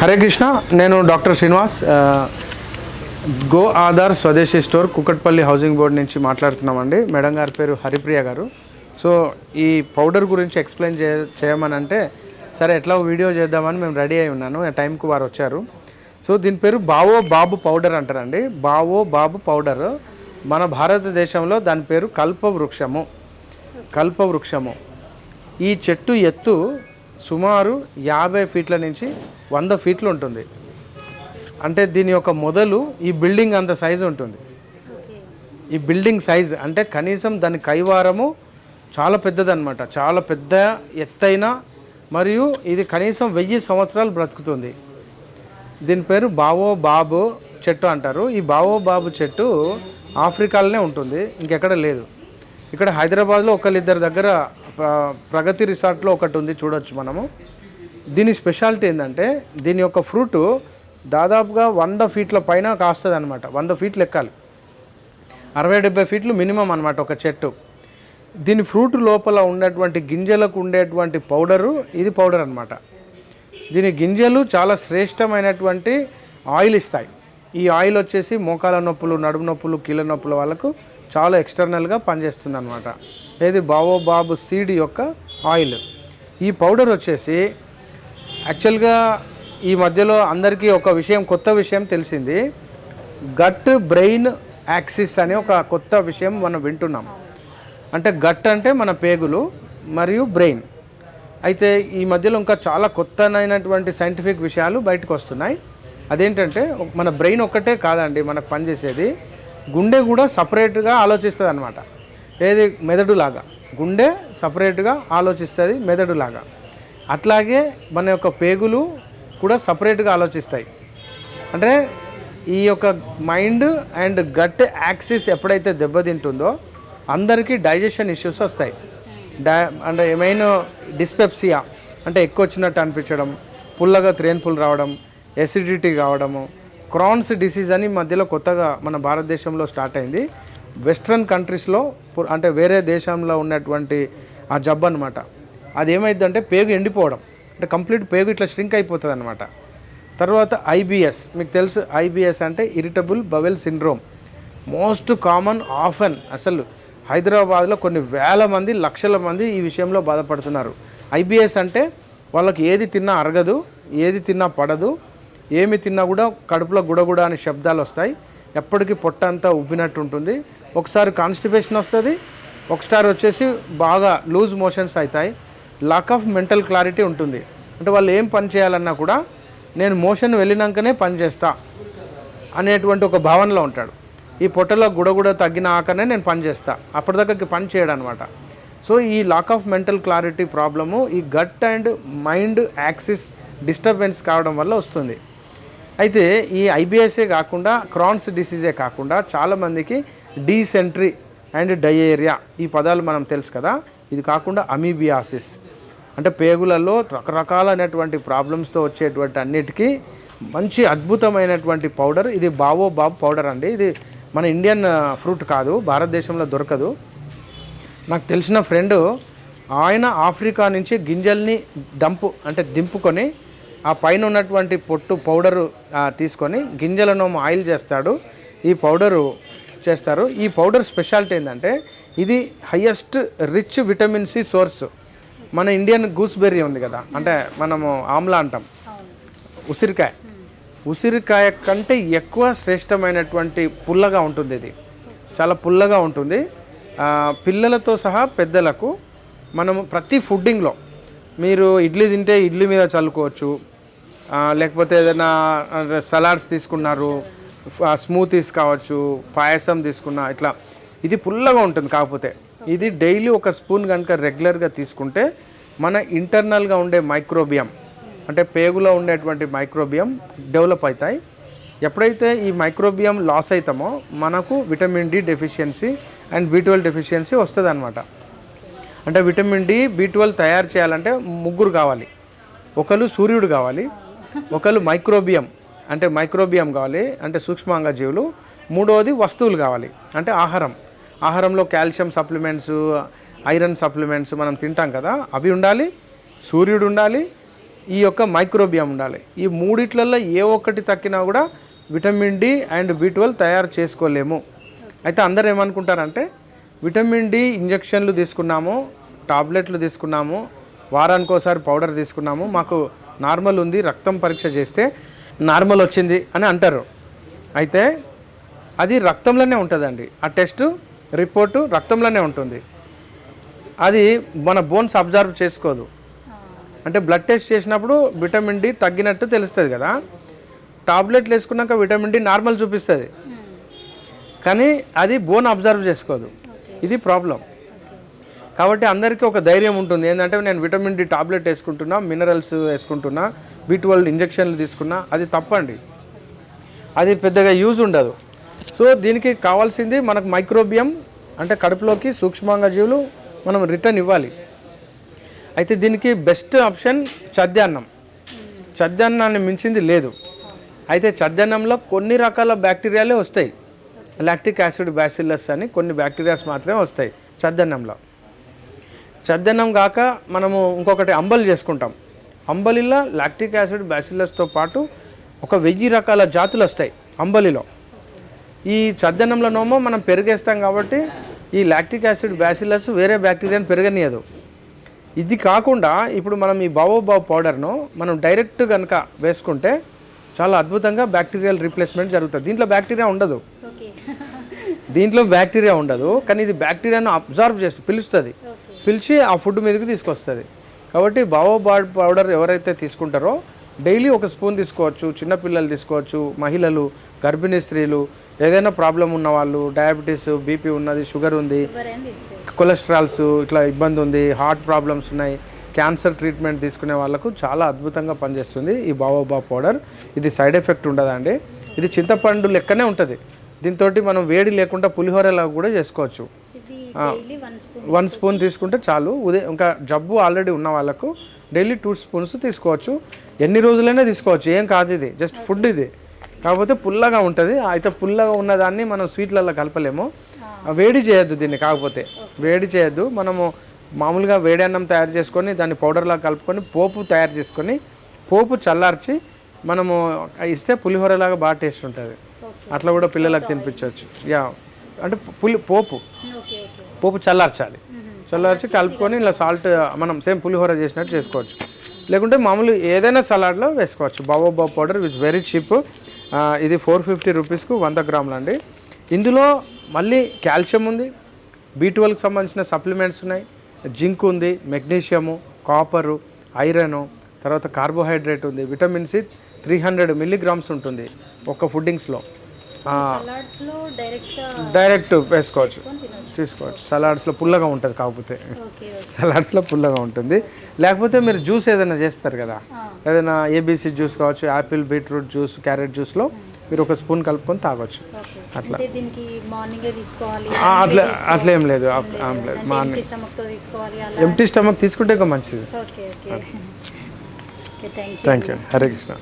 హరే కృష్ణ నేను doctor Srinivas go Aadhaar స్వదేశీ store Kukatpally housing board నుంచి మాట్లాడుతున్నామండి. మేడం గారి పేరు హరిప్రియ గారు. సో ఈ పౌడర్ గురించి ఎక్స్ప్లెయిన్ చే చేయమని అంటే సరే ఎట్లా వీడియో చేద్దామని మేము రెడీ అయి ఉన్నాను. ఆ వారు వచ్చారు. సో దీని పేరు బావో బాబు పౌడర్ అంటారండి. బావో బాబు పౌడర్ మన భారతదేశంలో దాని పేరు కల్పవృక్షము. కల్పవృక్షము. ఈ చెట్టు ఎత్తు సుమారు యాభై ఫీట్ల నుంచి వంద ఫీట్లు ఉంటుంది. అంటే దీని యొక్క మొదలు ఈ బిల్డింగ్ అంత సైజు ఉంటుంది. ఈ బిల్డింగ్ సైజ్ అంటే కనీసం దాని కైవారము చాలా పెద్దదన్నమాట. చాలా పెద్ద ఎత్తైన మరియు ఇది కనీసం వెయ్యి సంవత్సరాలు బ్రతుకుతుంది. దీని పేరు బావో బాబు చెట్టు అంటారు. ఈ బావో బాబు చెట్టు ఆఫ్రికాలోనే ఉంటుంది. ఇంకెక్కడ లేదు. ఇక్కడ హైదరాబాద్లో ఒకళ్ళిద్దరి దగ్గర ప్రగతి రిసార్ట్లో ఒకటి ఉంది చూడొచ్చు మనము. దీని స్పెషాలిటీ ఏంటంటే దీని యొక్క ఫ్రూట్ దాదాపుగా వంద ఫీట్ల పైన కాస్తుంది అనమాట వంద ఫీట్లు ఎక్కాలి. అరవై డెబ్బై ఫీట్లు మినిమం అనమాట ఒక చెట్టు. దీని ఫ్రూట్ లోపల ఉన్నటువంటి గింజలకు ఉండేటువంటి పౌడరు ఇది పౌడర్ అనమాట దీని గింజలు చాలా శ్రేష్టమైనటువంటి ఆయిల్ ఇస్తాయి. ఈ ఆయిల్ వచ్చేసి మోకాల నొప్పులు నడుము నొప్పులు కీళ్ళ నొప్పుల వాళ్ళకు చాలా ఎక్స్టర్నల్గా పనిచేస్తుంది అనమాట ఏది? బావో బాబు సీడ్ యొక్క ఆయిల్. ఈ పౌడర్ వచ్చేసి యాక్చువల్గా ఈ మధ్యలో అందరికీ ఒక విషయం కొత్త విషయం తెలిసింది. గట్ బ్రెయిన్ యాక్సిస్ అనే ఒక కొత్త విషయం మనం వింటున్నాం. అంటే గట్ అంటే మన పేగులు మరియు బ్రెయిన్. అయితే ఈ మధ్యలో ఇంకా చాలా కొత్తనైనటువంటి సైంటిఫిక్ విషయాలు బయటకు వస్తున్నాయి. అదేంటంటే మన బ్రెయిన్ ఒక్కటే కాదండి మనకు పనిచేసేది. గుండె కూడా సపరేట్గా ఆలోచిస్తుంది అనమాట ఏది? మెదడులాగా. గుండె సపరేట్గా ఆలోచిస్తుంది మెదడులాగా. అట్లాగే మన యొక్క పేగులు కూడా సపరేట్గా ఆలోచిస్తాయి. అంటే ఈ యొక్క మైండ్ అండ్ గట్ యాక్సిస్ ఎప్పుడైతే దెబ్బతింటుందో అందరికీ డైజెషన్ ఇష్యూస్ వస్తాయి. డై అంటే ఏమైనా డిస్పెప్సియా అంటే ఎక్కువ వచ్చినట్టు అనిపించడం పుల్లగా త్రేన్పులు రావడం ఎసిడిటీ కావడము క్రాన్స్ డిసీజ్ అని మధ్యలో కొత్తగా మన భారతదేశంలో స్టార్ట్ అయింది. వెస్ట్రన్ కంట్రీస్లో అంటే వేరే దేశంలో ఉన్నటువంటి ఆ జబ్బు అనమాట అది ఏమైందంటే పేగు ఎండిపోవడం. అంటే కంప్లీట్ పేగు ఇట్లా స్ట్రింక్ అయిపోతుంది అనమాట తర్వాత ఐబిఎస్ మీకు తెలుసు ఐబిఎస్ అంటే irritable bowel syndrome. Most common often అసలు హైదరాబాద్లో కొన్ని వేల మంది లక్షల మంది ఈ విషయంలో బాధపడుతున్నారు. ఐబిఎస్ అంటే వాళ్ళకి ఏది తిన్నా అరగదు ఏది తిన్నా పడదు ఏమి తిన్నా కూడా కడుపులో గుడగుడ అనే శబ్దాలు వస్తాయి. ఎప్పటికీ పొట్ట అంతా ఉబ్బినట్టు ఉంటుంది ఒకసారి కాన్స్టిపేషన్ వస్తుంది ఒకసారి వచ్చేసి బాగా లూజ్ మోషన్స్ అవుతాయి లాక్ ఆఫ్ మెంటల్ క్లారిటీ ఉంటుంది. అంటే వాళ్ళు ఏం పని చేయాలన్నా కూడా నేను మోషన్ వెళ్ళినాకనే పని చేస్తా అనేటువంటి ఒక భావనలో ఉంటాడు. ఈ పొట్టలో గుడగుడ తగ్గిన ఆకనే నేను పని చేస్తా. అప్పటిదాకా పని చేయడం అనమాట సో ఈ lack of mental clarity problem ఈ gut and mind axis disturbance కావడం వల్ల వస్తుంది. అయితే ఈ ఐబిఎస్ఏ కాకుండా క్రాన్స్ డిసీజే కాకుండా చాలామందికి డీసెంట్రీ అండ్ డయేరియా ఈ పదాలు మనం తెలుసు కదా. ఇది కాకుండా అమీబియాసిస్. అంటే పేగులలో రకరకాలైనటువంటి ప్రాబ్లమ్స్తో వచ్చేటువంటి అన్నిటికీ మంచి అద్భుతమైనటువంటి పౌడర్. ఇది బావో బాబు పౌడర్ అండి. ఇది మన ఇండియన్ ఫ్రూట్ కాదు భారతదేశంలో దొరకదు. నాకు తెలిసిన ఫ్రెండ్ ఆయన ఆఫ్రికా నుంచి గింజల్ని డంపు అంటే దింపుకొని ఆ పైన ఉన్నటువంటి పొట్టు పౌడరు తీసుకొని గింజలను ఆయిల్ చేస్తాడు. ఈ పౌడరు చేస్తారు. ఈ పౌడర్ స్పెషాలిటీ ఏంటంటే ఇది highest rich vitamin C source. మన ఇండియన్ గూస్బెర్రీ ఉంది కదా అంటే మనము ఆమ్లా అంటాం. ఉసిరికాయ. ఉసిరికాయ కంటే ఎక్కువ శ్రేష్టమైనటువంటి పుల్లగా ఉంటుంది ఇది. చాలా పుల్లగా ఉంటుంది. పిల్లలతో సహా పెద్దలకు మనము ప్రతి ఫుడ్డింగ్లో మీరు ఇడ్లీ తింటే ఇడ్లీ మీద చల్లుకోవచ్చు. లేకపోతే ఏదైనా సలాడ్స్ తీసుకున్నారు. స్మూతీస్ కావచ్చు పాయసం తీసుకున్నా ఇట్లా ఇది పుల్లగా ఉంటుంది కాకపోతే. ఇది డైలీ ఒక స్పూన్ కనుక రెగ్యులర్గా తీసుకుంటే మన ఇంటర్నల్గా ఉండే మైక్రోబియం అంటే పేగులో ఉండేటువంటి మైక్రోబియం డెవలప్ అవుతాయి. ఎప్పుడైతే ఈ మైక్రోబియం లాస్ అవుతామో మనకు vitamin D deficiency and B twelve deficiency వస్తుంది అనమాట అంటే విటమిన్ డి బి ట్వెల్వ్ తయారు చేయాలంటే ముగ్గురు కావాలి. ఒకరు సూర్యుడు కావాలి ఒకరు మైక్రోబియం. అంటే మైక్రోబియం కావాలి అంటే సూక్ష్మాంగ జీవులు. మూడవది వస్తువులు కావాలి అంటే ఆహారం. ఆహారంలో కాల్షియం సప్లిమెంట్స్ ఐరన్ సప్లిమెంట్స్ మనం తింటాం కదా అవి ఉండాలి సూర్యుడు ఉండాలి ఈ యొక్క మైక్రోబియం ఉండాలి. ఈ మూడిట్లలో ఏ ఒక్కటి తక్కినా కూడా vitamin D and B twelve తయారు చేసుకోలేము. అయితే అందరు ఏమనుకుంటారంటే విటమిన్ డి ఇంజెక్షన్లు తీసుకున్నాము టాబ్లెట్లు తీసుకున్నాము వారానికి ఒకసారి పౌడర్ తీసుకున్నాము మాకు నార్మల్ ఉంది రక్తం పరీక్ష చేస్తే నార్మల్ వచ్చింది అని అంటారు. అయితే అది రక్తంలోనే ఉంటుందండి. ఆ టెస్ట్ రిపోర్టు రక్తంలోనే ఉంటుంది. అది మన బోన్స్ అబ్జర్వ్ చేసుకోదు. అంటే బ్లడ్ టెస్ట్ చేసినప్పుడు విటమిన్ డి తగ్గినట్టు తెలుస్తుంది కదా. టాబ్లెట్లు వేసుకున్నాక విటమిన్ డి నార్మల్ చూపిస్తుంది. కానీ అది బోన్ అబ్జర్వ్ చేసుకోదు. ఇది ప్రాబ్లం. కాబట్టి అందరికీ ఒక ధైర్యం ఉంటుంది. ఏంటంటే నేను విటమిన్ డి టాబ్లెట్ వేసుకుంటున్నా మినరల్స్ వేసుకుంటున్నా బి ట్వెల్వ్ ఇంజక్షన్లు తీసుకున్నా అది తప్పండి. అది పెద్దగా యూజ్ ఉండదు. సో దీనికి కావాల్సింది మనకు మైక్రోబియం అంటే కడుపులోకి సూక్ష్మాంగ జీవులు మనం రిటర్న్ ఇవ్వాలి. అయితే దీనికి బెస్ట్ ఆప్షన్ చద్యాన్నం చద్యాన్నాన్ని మించింది లేదు. అయితే చద్యాన్నంలో కొన్ని రకాల బ్యాక్టీరియాలే వస్తాయి. లాక్టిక్ యాసిడ్ బ్యాసిల్లస్ అని కొన్ని బ్యాక్టీరియాస్ మాత్రమే వస్తాయి చద్దన్నంలో చద్దన్నం కాక మనము ఇంకొకటి అంబలి చేసుకుంటాం. అంబలిలో లాక్టిక్ యాసిడ్ బ్యాసిల్లస్తో పాటు ఒక వెయ్యి రకాల జాతులు వస్తాయి అంబలిలో. ఈ చద్దన్నంలోనేమో మనం పెరిగేస్తాం కాబట్టి ఈ లాక్టిక్ యాసిడ్ బ్యాసిల్లస్ వేరే బ్యాక్టీరియాని పెరగనీయదు. ఇది కాకుండా ఇప్పుడు మనం ఈ బావోబావ్ పౌడర్ను మనం డైరెక్ట్ కనుక వేసుకుంటే చాలా అద్భుతంగా బ్యాక్టీరియల్ రీప్లేస్మెంట్ జరుగుతుంది. దీంట్లో బ్యాక్టీరియా ఉండదు. దీంట్లో బ్యాక్టీరియా ఉండదు. కానీ ఇది బ్యాక్టీరియాను అబ్జర్వ్ చేస్తుంది పిలుస్తుంది. పిలిచి ఆ ఫుడ్ మీదకి తీసుకొస్తుంది. కాబట్టి బావోబాడ్ పౌడర్ ఎవరైతే తీసుకుంటారో డైలీ ఒక స్పూన్ తీసుకోవచ్చు చిన్నపిల్లలు తీసుకోవచ్చు మహిళలు గర్భిణీ స్త్రీలు ఏదైనా ప్రాబ్లం ఉన్న వాళ్ళు డయాబెటీస్ బీపీ ఉన్నది షుగర్ ఉంది కొలెస్ట్రాల్స్ ఇట్లా ఇబ్బంది ఉంది హార్ట్ ప్రాబ్లమ్స్ ఉన్నాయి క్యాన్సర్ ట్రీట్మెంట్ తీసుకునే వాళ్ళకు చాలా అద్భుతంగా పనిచేస్తుంది ఈ బావోబా పౌడర్. ఇది సైడ్ ఎఫెక్ట్ ఉండదండి ఇది చింతపండు లెక్కనే ఉంటుంది. దీంతో మనం వేడి లేకుండా పులిహోరలా కూడా చేసుకోవచ్చు. వన్ స్పూన్ తీసుకుంటే చాలు. ఉదయం ఇంకా జబ్బు ఆల్రెడీ ఉన్న వాళ్ళకు డైలీ టూ స్పూన్స్ తీసుకోవచ్చు. ఎన్ని రోజులైనా తీసుకోవచ్చు. ఏం కాదు ఇది. జస్ట్ ఫుడ్ ఇది. కాకపోతే పుల్లగా ఉంటుంది. అయితే పుల్లగా ఉన్నదాన్ని మనం స్వీట్లలో కలపలేము. వేడి చేయొద్దు దీన్ని కాకపోతే. వేడి చేయొద్దు. మనము మామూలుగా వేడి అన్నం తయారు చేసుకొని దాన్ని పౌడర్లా కలుపుకొని పోపు తయారు చేసుకొని పోపు చల్లార్చి మనము ఇస్తే పులిహోరలాగా బాగా టేస్ట్ ఉంటుంది. అట్లా కూడా పిల్లలకు తినిపించవచ్చు. యా. అంటే పులి పోపు. పోపు చల్లార్చాలి. చల్లార్చి కలుపుకొని ఇలా సాల్ట్ మనం సేమ్ పులిహోర చేసినట్టు చేసుకోవచ్చు. లేకుంటే మామూలు ఏదైనా సలాడ్లో వేసుకోవచ్చు. Baobab powder which very cheap. ఇది ఫోర్ ఫిఫ్టీ రూపీస్కు వంద గ్రాములు అండి. ఇందులో మళ్ళీ కాల్షియం ఉంది. బీ ట్వెల్వ్కి సంబంధించిన సప్లిమెంట్స్ ఉన్నాయి. జింక్ ఉంది మెగ్నీషియము కాపరు ఐరన్ తర్వాత కార్బోహైడ్రేట్ ఉంది. Vitamin C three hundred milligrams ఉంటుంది ఒక ఫుడ్డింగ్స్లో. డైరెక్ట్ వేసుకోవచ్చు. తీసుకోవచ్చు. సలాడ్స్లో పుల్లగా ఉంటుంది కాకపోతే. సలాడ్స్లో పుల్లగా ఉంటుంది. లేకపోతే మీరు జ్యూస్ ఏదైనా చేస్తారు కదా. ఏదైనా ఏబీసీ జ్యూస్ కావచ్చు యాపిల్ బీట్రూట్ జ్యూస్ క్యారెట్ జ్యూస్లో మీరు ఒక స్పూన్ కలుపుకొని తాగొచ్చు. ఓకే. అంటే దీనికి మార్నింగే తీసుకోవాలి ఆ, అట్లా అట్లా ఏం లేదు. అలా. ఎంటీ స్టమక్ తీసుకుంటే ఇంకా మంచిది. Thank you Hare Krishna.